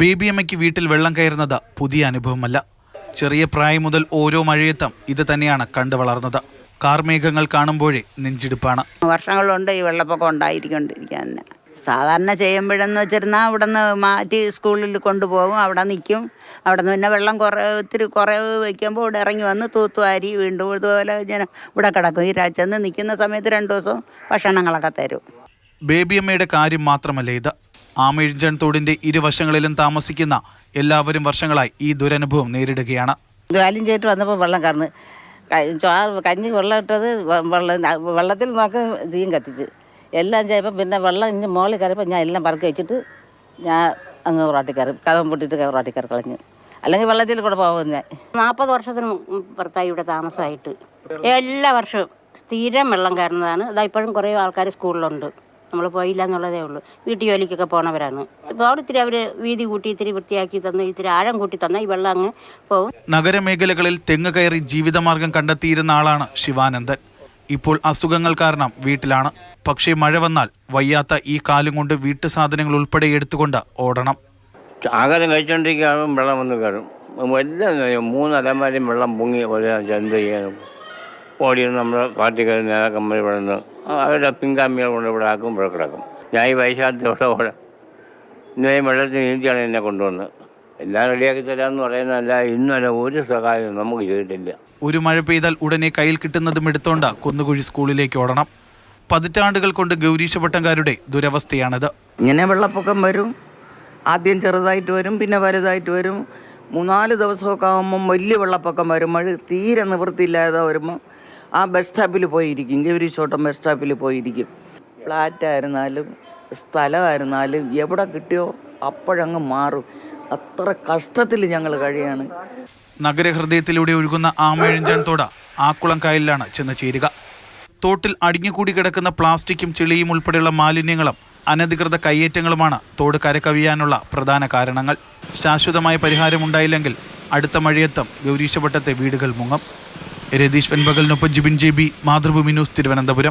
ബേബിയമ്മയ്ക്ക് വീട്ടിൽ വെള്ളം കയറുന്നത് പുതിയ അനുഭവമല്ല. ചെറിയ പ്രായം മുതൽ ഓരോ മഴയത്തും ഇത് തന്നെയാണ് കണ്ടു വളർന്നത്. കാർമേഘങ്ങൾ കാണുമ്പോഴേ നെഞ്ചിടുപ്പാണ്. വർഷങ്ങളുണ്ട് ഈ വെള്ളപ്പൊക്കം ഉണ്ടായിരിക്കൊണ്ടിരിക്കാൻ. തന്നെ സാധാരണ ചെയ്യുമ്പോഴെന്ന് വെച്ചിരുന്നാൽ അവിടെ നിന്ന് മാറ്റി സ്കൂളിൽ കൊണ്ടുപോകും അവിടെ നിൽക്കും. അവിടെ നിന്ന് പിന്നെ വെള്ളം കുറേ ഒത്തിരി കുറവ് വയ്ക്കുമ്പോൾ ഇവിടെ ഇറങ്ങി വന്ന് തൂത്തുവാരി വീണ്ടും ഇതുപോലെ ഞാൻ ഇവിടെ കിടക്കും. ഈ ചെന്ന് നിൽക്കുന്ന സമയത്ത് രണ്ട് ദിവസം ഭക്ഷണങ്ങളൊക്കെ തരും. ബേബിയമ്മയുടെ കാര്യം മാത്രമല്ല ഇത്. ആമിഴഞ്ചൻ തോടിന്റെ ഇരുവശങ്ങളിലും താമസിക്കുന്ന എല്ലാവരും വർഷങ്ങളായി ഈ ദുരനുഭവം നേരിടുകയാണ്. ജോലിയും ചെയ്തിട്ട് വന്നപ്പോൾ വെള്ളം കറന്ന് ചോറ് കഞ്ഞി വെള്ളം ഇട്ടത് വെള്ളം വെള്ളത്തിൽ നോക്കി തീയും കത്തിച്ച്. എല്ലാം ചെയ്യപ്പോൾ പിന്നെ വെള്ളം ഇഞ്ഞ് മുകളിൽ കയറിയപ്പോൾ ഞാൻ എല്ലാം പറക്കി വെച്ചിട്ട് ഞാൻ അങ്ങ് ഉറാട്ടി കയറും കഥം പൊട്ടിയിട്ട് ഉറാട്ടി കയറി കളഞ്ഞു. അല്ലെങ്കിൽ വെള്ളത്തിൽ കൂടെ പോകും ഞാൻ. നാൽപ്പത് വർഷത്തിന് ഭർത്താവ് പുറത്തായി ഇവിടെ താമസമായിട്ട്. എല്ലാ വർഷവും സ്ഥിരം വെള്ളം കയറുന്നതാണ്. ഇതാ ഇപ്പോഴും കുറേ ആൾക്കാർ സ്കൂളിലുണ്ട്. നമ്മൾ പോയില്ല എന്നുള്ളതേ ഉള്ളൂ. വീട്ടു ജോലിക്കൊക്കെ പോണവരാണ്. ഇപ്പോൾ അവിടെ ഇത്തിരി അവർ വീതി കൂട്ടി ഇത്തിരി വൃത്തിയാക്കി തന്ന് ഇത്തിരി ആഴം കൂട്ടി തന്ന ഈ വെള്ളം അങ്ങ് പോകും നഗരമേഖലകളിൽ തെങ്ങ് കയറി ജീവിതമാർഗം കണ്ടെത്തിയിരുന്ന ആളാണ് ശിവാനന്ദൻ. ഇപ്പോൾ അസുഖങ്ങൾ കാരണം വീട്ടിലാണ്. പക്ഷേ മഴ വന്നാൽ വയ്യാത്ത ഈ കാലം കൊണ്ട് വീട്ടു സാധനങ്ങൾ ഉൾപ്പെടെ എടുത്തുകൊണ്ട് ഓടണം. ആകാരം കഴിച്ചുകൊണ്ടിരിക്കുകയാണ് വെള്ളം വന്ന് കയറും. എല്ലാം കഴിയും. മൂന്ന് അലമാരയും വെള്ളം പൊങ്ങി ഒരു എന്ത് ചെയ്യാനും നമ്മൾ കാട്ടിൽ കയറി നേതാക്കന്മാർ ഇവിടെ നിന്ന് അവരുടെ പിൻഗാമികൾ കൊണ്ട് ഇവിടെ ആക്കും ഇവിടെ കിടക്കും. ഞാൻ ഈ വൈശാഖത്ത് ഓടെ ഇന്നേ വെള്ളത്തിൽ നീന്തിയാണ് എന്നെ കൊണ്ടുവന്ന്. എല്ലാം റെഡിയാക്കി തരാമെന്ന് പറയുന്നതല്ല ഇന്നല്ല ഒരു സഹായവും നമുക്ക് ചെയ്തിട്ടില്ല. ഒരു മഴ പെയ്താൽ ഉടനെ കയ്യിൽ കിട്ടുന്നതും എടുത്തോണ്ട കുന്നുകുഴി സ്കൂളിലേക്ക് ഓടണം. പതിറ്റാണ്ടുകൾ കൊണ്ട് ഗൗരീശപട്ടംകാരുടെ ദുരവസ്ഥയാണിത്. ഇങ്ങനെ വെള്ളപ്പൊക്കം വരും ആദ്യം ചെറുതായിട്ട് വരും പിന്നെ വലുതായിട്ട് വരും. മൂന്നാൽ ദിവസമൊക്കെ ആകുമ്പം വലിയ വെള്ളപ്പൊക്കം വരുമ്പോൾ തീരെ നിവൃത്തിയില്ലാതെ വരുമ്പോൾ ആ ബസ് സ്റ്റോപ്പിൽ പോയിരിക്കും. ഗൗരീശോട്ടം ബസ് സ്റ്റോപ്പിൽ പോയിരിക്കും. ഫ്ലാറ്റായിരുന്നാലും സ്ഥലമായിരുന്നാലും എവിടെ കിട്ടിയോ അപ്പോഴങ്ങ് മാറും. അത്ര കഷ്ടത്തിൽ ഞങ്ങൾ കഴിയാണ്. നഗരഹൃദയത്തിലൂടെ ഒഴുകുന്ന ആമഴിഞ്ചൻ തോട് ആക്കുളം കായലിലാണ് ചെന്ന് ചേരുക. തോട്ടിൽ അടിഞ്ഞുകൂടി കിടക്കുന്ന പ്ലാസ്റ്റിക്കും ചെളിയും ഉൾപ്പെടെയുള്ള മാലിന്യങ്ങളും അനധികൃത കയ്യേറ്റങ്ങളുമാണ് തോട് കരകവിയാനുള്ള പ്രധാന കാരണങ്ങൾ. ശാശ്വതമായ പരിഹാരമുണ്ടായില്ലെങ്കിൽ അടുത്ത മഴയത്തം ഗൗരീശപട്ടത്തെ വീടുകൾ മുങ്ങും. Ratheesh വെൺപകലിനൊപ്പം Jibin J B Mathrubhumi news Thiruvananthapuram.